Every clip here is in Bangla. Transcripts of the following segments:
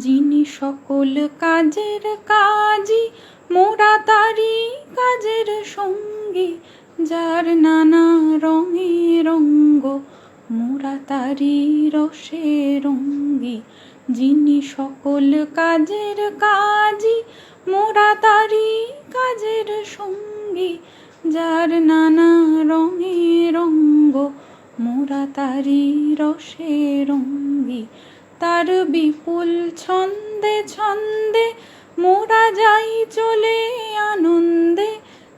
যিনি সকল কাজের কাজী, মোরা তারি কাজের সঙ্গী, যার নানা রঙে রঙ্গ, মোরা তারি রসে রঙ্গী। যিনি সকল কাজের কাজী, মোরা তারি কাজের সঙ্গী, যার নানা রঙে রঙ্গ, মোরা তারি রসে রঙ্গী। তার বিপুল ছন্দে ছন্দে মোরা যাই চলে আনন্দে।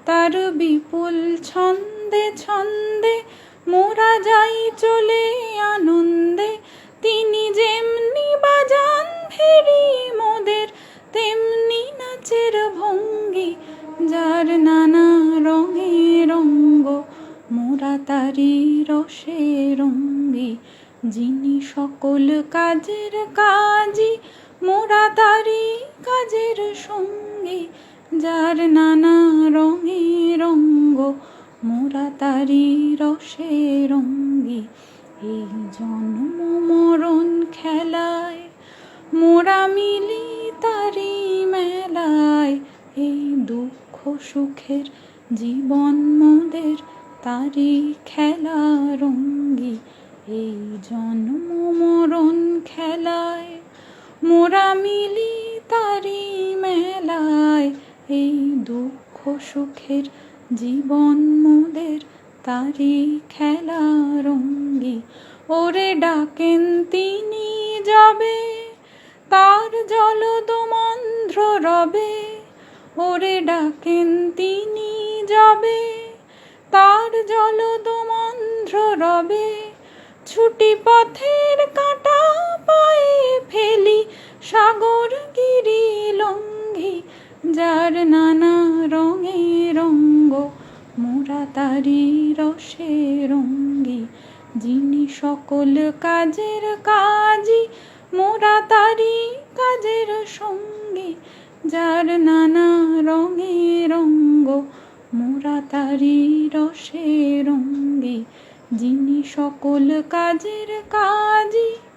তার বিপুল ছন্দে ছন্দে মোরা যাই চলে আনন্দে। তিনি যেমনি বাজান ফেরি মোদের, তেমনি নাচের ভঙ্গি, যার নানা রঙে রঙ্গ, মোরা তারি রসে রঙ্গি। যিনি সকল কাজের কাজী মোরা তারি কাজের সঙ্গে, যার নানা রঙে রঙ্গ মোরা তারি রসে রঙ্গি। এই জন্ম মরণ খেলায়, মোরা মিলি তারি মেলায়, এই দুঃখ সুখের জীবন মোদের তারি খেলা রঙ্গি। এই জন্ম মরণ খেলায়, মোরা মিলি তারি মেলায়। এই দুঃখ সুখের জীবন মোদের তারি খেলা রঙ্গি। ওরে ডাকেন তিনি যাবে, তার জলদমন্ধ্র রবে। ওরে ডাকেন তিনি যাবে, তার জলদমন্ধ্র রবে। ছুটি পথের কাটা পায়ে ফেলি সাগর গিরি লঙ্ঘি যার নানা রঙে রঙ্গ মোরা তারি রসে রঙ্গি। যিনি সকল কাজের কাজী, মোরা তারি কাজের সঙ্গী, যার নানা রঙে রঙ্গ মোরা তারি রসে রঙ্গি। যিনি সকল কাজের কাজী।